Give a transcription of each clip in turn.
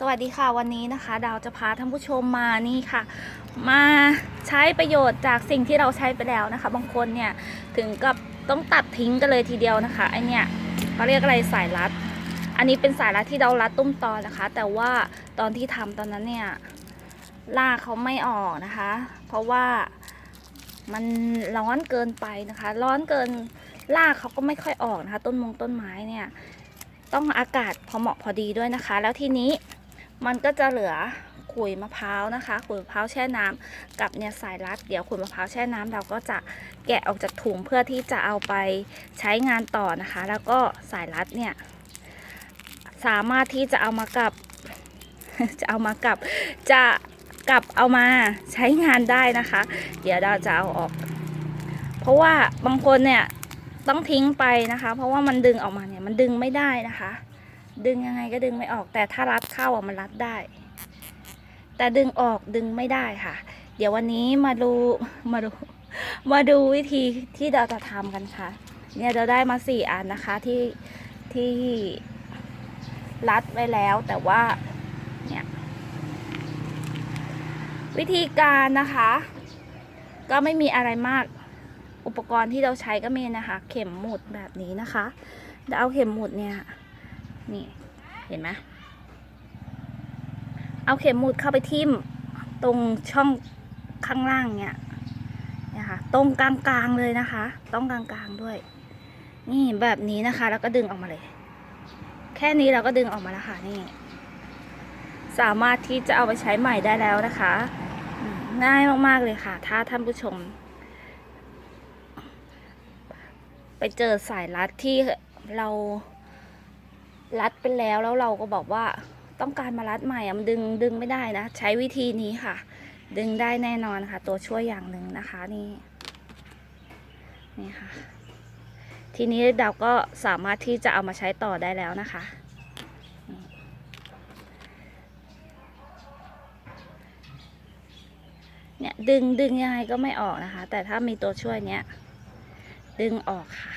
สวัสดีค่ะวันนี้นะคะ ดาวจะพาท่านผู้ชมมานี่ค่ะ มาใช้ประโยชน์จากสิ่งที่เราใช้ไปแล้วนะคะ บางคนเนี่ยถึงกับต้องตัดทิ้งกันเลยทีเดียวนะคะไอเนี่ยเขาเรียกอะไรสายรัด อันนี้เป็นสายรัดที่เรารัดตุ้มตอนนะคะ แต่ว่าตอนที่ทำตอนนั้นเนี่ยลากเขาไม่ออกนะคะ เพราะว่ามันร้อนเกินไปนะคะ ร้อนเกินลากเขาก็ไม่ค่อยออกนะคะ ต้นมงต้นไม้เนี่ยต้องอากาศพอเหมาะพอดีด้วยนะคะ แล้วทีนี้ มันก็จะเหลือขุยมะพร้าวนะคะขุยมะพร้าวแช่น้ำกับเนี่ยสายรัด เดี๋ยวขุยมะพร้าวแช่น้ำเราก็จะแกะออกจากถุงเพื่อที่จะเอาไปใช้งานต่อนะคะ แล้วก็สายรัดเนี่ยสามารถที่จะเอามากับ จะเอามากับจะกลับเอามาใช้งานได้นะคะ เดี๋ยวเราจะเอาออก เพราะว่าบางคนเนี่ยต้องทิ้งไปนะคะ เพราะว่ามันดึงออกมาเนี่ยมันดึงไม่ได้นะคะ ดึงยังไงก็ดึงไม่ออก แต่ถ้ารัดเข้าอะมันรัดได้ แต่ดึงออกดึงไม่ได้ค่ะ เดี๋ยววันนี้มาดูมาดูมาดูวิธีที่เราจะทำกันค่ะ เนี่ยเราได้มาสี่อันนะคะที่ที่รัดไว้แล้วแต่ว่าเนี่ยวิธีการนะคะ ก็ไม่มีอะไรมากอุปกรณ์ที่เราใช้ก็มีนะคะ เข็มหมุดแบบนี้นะคะเดี๋ยวเอาเข็มหมุดเนี่ย นี่ เห็นไหมเอาเข็มหมุดเข้าไปทิ่มตรงช่องข้างล่างเนี่ยนี่ยค่ะตรงกลางๆเลยนะคะ ต้องกลางๆด้วย นี่แบบนี้นะคะ แล้วก็ดึงออกมาเลย แค่นี้เราก็ดึงออกมาแล้วค่ะนี่ สามารถที่จะเอาไปใช้ใหม่ได้แล้วนะคะ ง่ายมากๆเลยค่ะ ถ้าท่านผู้ชม ไปเจอสายรัดที่เรา รัดไปแล้วแล้วเราก็บอกว่าต้องการมารัดใหม่อะมันดึงดึงไม่ได้นะ ใช้วิธีนี้ค่ะ ดึงได้แน่นอนค่ะ ตัวช่วยอย่างหนึ่งนะคะนี่นี่ค่ะ ทีนี้เราก็สามารถที่จะเอามาใช้ต่อได้แล้วนะคะ เนี่ยดึงดึงยังไงก็ไม่ออกนะคะ แต่ถ้ามีตัวช่วยเนี้ยดึงออกค่ะ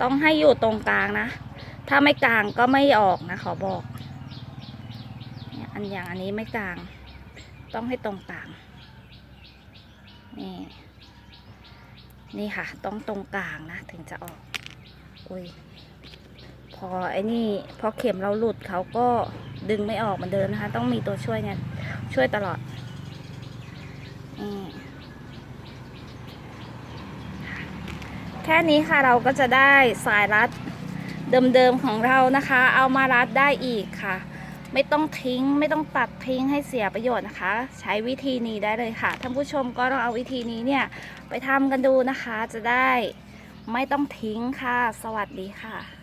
ต้องให้อยู่ตรงกลางนะ ถ้าไม่กลางก็ไม่ออกนะขอบอกอันอย่างอันนี้ไม่กลาง ต้องให้ตรงกลาง นี่ นี่ค่ะ ต้องตรงกลางนะ ถึงจะออก อุ้ย พอไอ้นี่ พอเข็มเราหลุดเขาก็ดึงไม่ออกเหมือนเดิมนะคะ ต้องมีตัวช่วยเนี่ย ช่วยตลอด นี่ แค่นี้ค่ะเราก็จะได้สายรัดเดิมๆของเรานะคะ เอามารัดได้อีกค่ะ ไม่ต้องทิ้งไม่ต้องตัดทิ้งให้เสียประโยชน์นะคะ ใช้วิธีนี้ได้เลยค่ะท่านผู้ชมก็ลองเอาวิธีนี้เนี่ยไปทำกันดูนะคะจะได้ไม่ต้องทิ้งค่ะ สวัสดีค่ะ